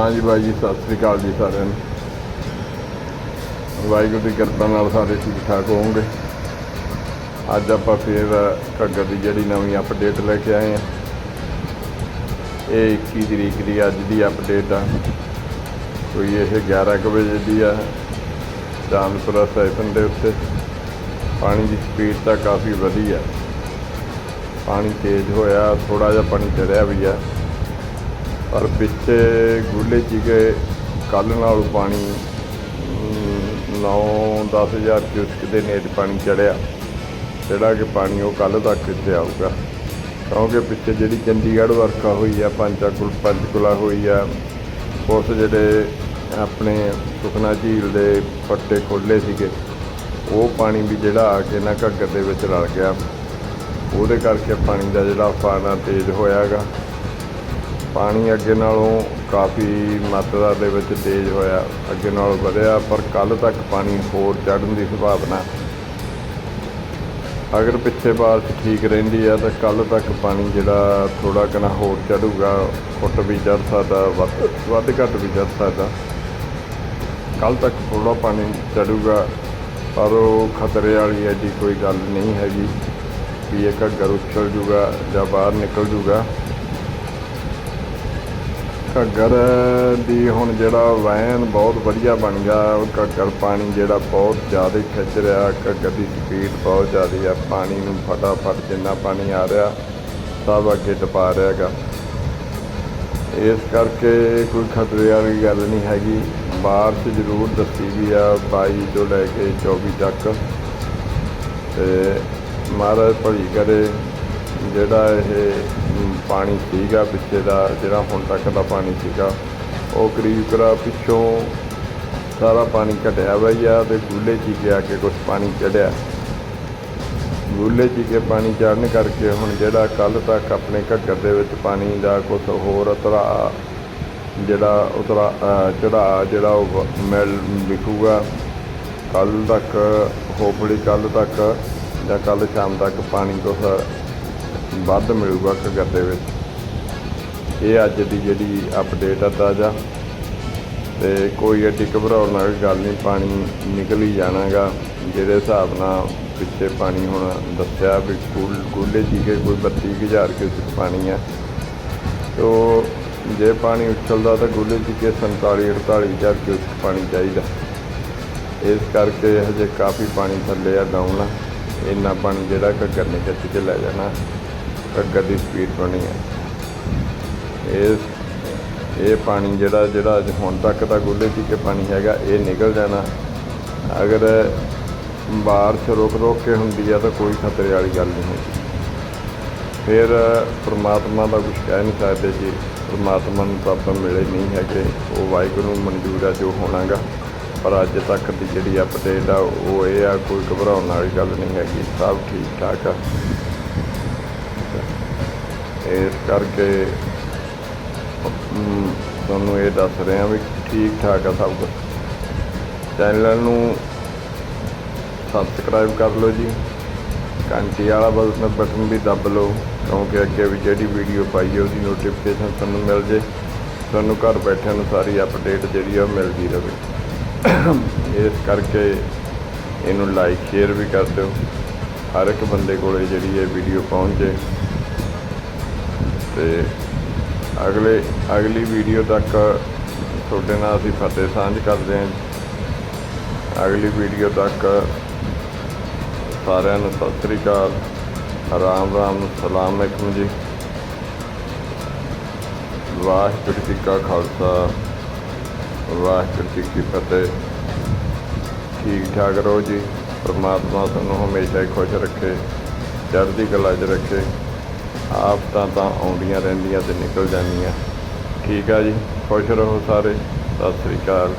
ਹਾਂਜੀ ਬਾਈ ਜੀ, ਸਤਿ ਸ੍ਰੀ ਅਕਾਲ ਜੀ ਸਾਰਿਆਂ ਨੂੰ। ਵਾਹਿਗੁਰੂ ਦੀ ਕਿਰਪਾ ਨਾਲ ਸਾਰੇ ਠੀਕ ਠਾਕ ਹੋਵੋਗੇ। ਅੱਜ ਆਪਾਂ ਫੇਰ ਘੱਗਰ ਦੀ ਜਿਹੜੀ ਨਵੀਂ ਅਪਡੇਟ ਲੈ ਕੇ ਆਏ ਆ ਇਹ 21 ਤਰੀਕ ਦੀ ਅੱਜ ਦੀ ਅਪਡੇਟ ਆ। ਕੋਈ ਇਹ 11 ਕੁ ਵਜੇ ਦੀ ਆ ਚਾਂਦਪੁਰਾ ਸਟੇਸ਼ਨ ਦੇ ਉੱਤੇ। ਪਾਣੀ ਦੀ ਸਪੀਡ ਤਾਂ ਕਾਫੀ ਵਧੀ ਆ। ਪਾਣੀ ਤੇਜ਼ ਹੋਇਆ ਥੋੜਾ ਜਿਹਾ ਪਾਣੀ ਚੜਿਆ ਵੀ ਆ। ਪਰ ਪਿੱਛੇ ਗੁੱਲੇ ਚੀਕੇ ਕੱਲ ਨਾਲੋਂ ਪਾਣੀ 9-10 ਹਜ਼ਾਰ ਕਿਊਸਕ ਦੇ ਨੇੜੇ ਪਾਣੀ ਚੜਿਆ। ਜਿਹੜਾ ਕਿ ਪਾਣੀ ਉਹ ਕੱਲ ਤੱਕ ਇੱਥੇ ਆਊਗਾ। ਕਿਉਂਕਿ ਪਿੱਛੇ ਜਿਹੜੀ ਚੰਡੀਗੜ੍ਹ ਵਰਖਾ ਹੋਈ ਆ ਪੰਚਾਕੁਲ ਪੰਚਕੁਲਾ ਹੋਈ ਆ, ਉਸ ਜਿਹੜੇ ਆਪਣੇ ਸੁਖਨਾ ਝੀਲ ਦੇ ਪੱਟੇ ਖੋਲੇ ਸੀਗੇ, ਉਹ ਪਾਣੀ ਵੀ ਜਿਹੜਾ ਆ ਕੇ ਨਾ ਘੱਗਰ ਦੇ ਵਿੱਚ ਰਲ ਗਿਆ। ਉਹਦੇ ਕਰਕੇ ਪਾਣੀ ਦਾ ਜਿਹੜਾ ਫਾਨਾ ਤੇਜ਼ ਹੋਇਆਗਾ। ਪਾਣੀ ਅੱਗੇ ਨਾਲੋਂ ਕਾਫੀ ਮਾਤਰਾ ਦੇ ਵਿੱਚ ਤੇਜ਼ ਹੋਇਆ, ਅੱਗੇ ਨਾਲੋਂ ਵਧਿਆ, ਪਰ ਕੱਲ ਤੱਕ ਪਾਣੀ ਹੋਰ ਚੜ੍ਹਨ ਦੀ ਸੰਭਾਵਨਾ ਅਗਰ ਪਿੱਛੇ ਬਾਰਿਸ਼ ਠੀਕ ਰਹਿੰਦੀ ਆ, ਤਾਂ ਕੱਲ ਤੱਕ ਪਾਣੀ ਜਿਹੜਾ ਥੋੜਾ ਕਨਾ ਹੋਰ ਚੜੂਗਾ ਫੁੱਟ ਵੀ ਚੜ ਸਕਦਾ, ਵੱਧ ਵੱਧ ਘੱਟ ਵੀ ਚੜ ਸਕਦਾ। ਕੱਲ ਤੱਕ ਥੋੜਾ ਪਾਣੀ ਚੜੂਗਾ ਪਰ ਉਹ ਖਤਰੇ ਵਾਲੀ ਐਡੀ ਕੋਈ ਗੱਲ ਨਹੀਂ ਹੈਗੀ ਵੀ ਇਹ ਘੱਗਰ ਉੱਛਲ ਜੂਗਾ ਜਾਂ ਬਾਹਰ ਨਿਕਲ ਜੂਗਾ। ਘੱਗਰ ਦੀ ਹੁਣ ਜਿਹੜਾ ਵੈਨ ਬਹੁਤ ਵਧੀਆ ਬਣ ਗਿਆ। ਘੱਗਰ ਪਾਣੀ ਜਿਹੜਾ ਬਹੁਤ ਜ਼ਿਆਦਾ ਖਿੱਚ ਰਿਹਾ। ਘੱਗਰ ਦੀ ਸਪੀਡ ਬਹੁਤ ਜ਼ਿਆਦਾ ਆ। ਪਾਣੀ ਨੂੰ ਫਟਾਫਟ ਜਿੰਨਾ ਪਾਣੀ ਆ ਰਿਹਾ, ਸਭ ਅੱਗੇ ਟਪਾ ਰਿਹਾ ਹੈਗਾ ਇਸ ਕਰਕੇ ਕੋਈ ਖਤਰੇ ਵਾਲੀ ਗੱਲ ਨਹੀਂ ਹੈਗੀ। ਬਾਰਿਸ਼ ਜ਼ਰੂਰ ਦੱਸੀ ਵੀ ਆ 22 ਤੋਂ ਲੈ ਕੇ 24 ਤੱਕ। ਤੇ ਮਹਾਰਾਜ ਭਲੀ ਕਰੇ। ਜਿਹੜਾ ਇਹ ਪਾਣੀ ਸੀਗਾ ਪਿੱਛੇ ਦਾ, ਜਿਹੜਾ ਹੁਣ ਤੱਕ ਦਾ ਪਾਣੀ ਸੀਗਾ, ਉਹ ਕਰੀਬ ਕਰਾ ਪਿੱਛੋਂ ਸਾਰਾ ਪਾਣੀ ਘਟਿਆ ਹੋਇਆ ਆ ਤੇ ਗੁੱਲੇ ਚ ਹੀ ਆ ਕੇ ਕੁਝ ਪਾਣੀ ਚੜਿਆ। ਗੁੱਲੇ ਚ ਕੇ ਪਾਣੀ ਚੜਨ ਕਰਕੇ ਹੁਣ ਜਿਹੜਾ ਕੱਲ ਤੱਕ ਆਪਣੇ ਘੱਗਰ ਦੇ ਵਿੱਚ ਪਾਣੀ ਦਾ ਕੁਝ ਹੋਰ ਉਤਰਾ, ਜਿਹੜਾ ਉਤਰਾ ਚੜਾ ਜਿਹੜਾ ਉਹ ਵ- ਮਿਲ ਵਿਖੂਗਾ ਕੱਲ ਤੱਕ ਹੋਪੜੀ ਕੱਲ ਤੱਕ ਜਾਂ ਕੱਲ ਸ਼ਾਮ ਤੱਕ ਪਾਣੀ ਤੋਂ ਵੱਧ ਮਿਲੂਗਾ ਘੱਗਰ ਦੇ ਵਿੱਚ। ਇਹ ਅੱਜ ਦੀ ਜਿਹੜੀ ਅਪਡੇਟ ਆ ਤਾਜ਼ਾ। ਤੇ ਕੋਈ ਐਡੀ ਘਬਰਾਉਣ ਵਾਲੀ ਗੱਲ ਨਹੀਂ, ਪਾਣੀ ਨਿਕਲ ਹੀ ਜਾਣਾਗਾ। ਜਿਹੜੇ ਹਿਸਾਬ ਨਾਲ ਪਿੱਛੇ ਪਾਣੀ ਹੁਣ ਦੱਸਿਆ ਵੀ ਗੁੱਲ ਗੁੱਲੇ ਜੀ ਕੇ ਕੋਈ 32000 ਕਿਊਸਕ ਪਾਣੀ ਆ। ਤੋ ਜੇ ਪਾਣੀ ਉਛਲਦਾ ਤਾਂ ਗੁੱਲੇ ਜੀ ਕੇ 47 48000 ਕਿਊਸਿਕ ਪਾਣੀ ਚਾਹੀਦਾ। ਇਸ ਕਰਕੇ ਹਜੇ ਕਾਫੀ ਪਾਣੀ ਥੱਲੇ ਆ ਡਾਊਨ ਆ। ਇੰਨਾ ਪਾਣੀ ਜਿਹੜਾ ਘੱਗਰ ਨੇ ਖਿੱਚ ਕੇ ਲੈ ਜਾਣਾ। ਘੱਗਰ ਦੀ ਸਪੀਡ ਬਣੀ ਹੈ। ਇਹ ਇਹ ਪਾਣੀ ਜਿਹੜਾ ਜਿਹੜਾ ਅੱਜ ਹੁਣ ਤੱਕ ਦਾ ਗੁੱਲੇ ਦੀ ਕੇ ਪਾਣੀ ਹੈਗਾ, ਇਹ ਨਿਕਲ ਜਾਣਾ। ਅਗਰ ਬਾਰਿਸ਼ ਰੋਕ ਰੋਕ ਕੇ ਹੁੰਦੀ ਆ ਤਾਂ ਕੋਈ ਖਤਰੇ ਵਾਲੀ ਗੱਲ ਨਹੀਂ ਹੈਗੀ। ਫਿਰ ਪ੍ਰਮਾਤਮਾ ਦਾ ਕੁਝ ਕਹਿ ਨਹੀਂ ਸਕਦੇ ਜੀ। ਪ੍ਰਮਾਤਮਾ ਨੂੰ ਤਾਂ ਆਪਾਂ ਮਿਲੇ ਨਹੀਂ ਹੈਗੇ। ਉਹ ਵਾਹਿਗੁਰੂ ਮਨਜ਼ੂਰ ਆ ਜੋ ਹੋਣਾਗਾ। ਪਰ ਅੱਜ ਤੱਕ ਦੀ ਜਿਹੜੀ ਅਪਡੇਟ ਆ, ਉਹ ਇਹ ਆ, ਕੋਈ ਘਬਰਾਉਣ ਵਾਲੀ ਗੱਲ ਨਹੀਂ ਹੈਗੀ। ਸਭ ਠੀਕ ਠਾਕ ਆ। ਇਸ ਕਰਕੇ ਤੁਹਾਨੂੰ ਇਹ ਦੱਸ ਰਿਹਾ ਵੀ ਠੀਕ ਠਾਕ ਆ ਸਭ ਕੁਝ ਚੈਨਲ ਨੂੰ ਸਬਸਕ੍ਰਾਈਬ ਕਰ ਲਓ ਜੀ। ਘੰਟੀ ਵਾਲਾ ਬਟਨ ਬਟਨ ਵੀ ਦੱਬ ਲਓ, ਕਿਉਂਕਿ ਅੱਗੇ ਵੀ ਜਿਹੜੀ ਵੀਡੀਓ ਪਾਈ ਹੈ ਉਹਦੀ ਨੋਟੀਫਿਕੇਸ਼ਨ ਤੁਹਾਨੂੰ ਮਿਲ ਜੇ। ਤੁਹਾਨੂੰ ਘਰ ਬੈਠਿਆਂ ਨੂੰ ਸਾਰੀ ਅਪਡੇਟ ਜਿਹੜੀ ਆ, ਉਹ ਮਿਲਦੀ ਰਹੇ ਇਸ ਕਰਕੇ ਇਹਨੂੰ ਲਾਈਕ ਸ਼ੇਅਰ ਵੀ ਕਰ ਦਿਓ। ਹਰ ਇੱਕ ਬੰਦੇ ਕੋਲੇ ਜਿਹੜੀ ਇਹ ਵੀਡੀਓ ਪਹੁੰਚ ਜੇ। ਤੇ ਅਗਲੇ, ਅਗਲੀ ਵੀਡੀਓ ਤੱਕ ਤੁਹਾਡੇ ਨਾਲ ਅਸੀਂ ਫਤਿਹ ਸਾਂਝ ਕਰਦੇ ਹਾਂ। ਅਗਲੀ ਵੀਡੀਓ ਤੱਕ ਸਾਰਿਆਂ ਨੂੰ ਸਤਿ ਸ੍ਰੀ ਅਕਾਲ। ਰਾਮ ਰਾਮ, ਸਲਾਮ ਅਲੈਕੁਮ ਜੀ। ਵਾਹਿਗੁਰੂ ਜੀ ਕਾ ਖਾਲਸਾ, ਵਾਹਿਗੁਰੂ ਜੀ ਕੀ ਫਤਿਹ। ਠੀਕ ਠਾਕ ਰਹੋ ਜੀ? ਪਰਮਾਤਮਾ ਤੁਹਾਨੂੰ ਹਮੇਸ਼ਾ ਹੀ ਖੁਸ਼ ਰੱਖੇ, ਚੜ੍ਹਦੀ ਕਲਾ 'ਚ ਰੱਖੇ। ਆਫਤਾਂ ਤਾਂ ਆਉਂਦੀਆਂ ਰਹਿੰਦੀਆਂ ਤੇ ਨਿਕਲ ਜਾਂਦੀਆਂ। ਠੀਕ ਆ ਜੀ, ਖੁਸ਼ ਰਹੋ ਸਾਰੇ। ਸਤਿ ਸ੍ਰੀ ਅਕਾਲ।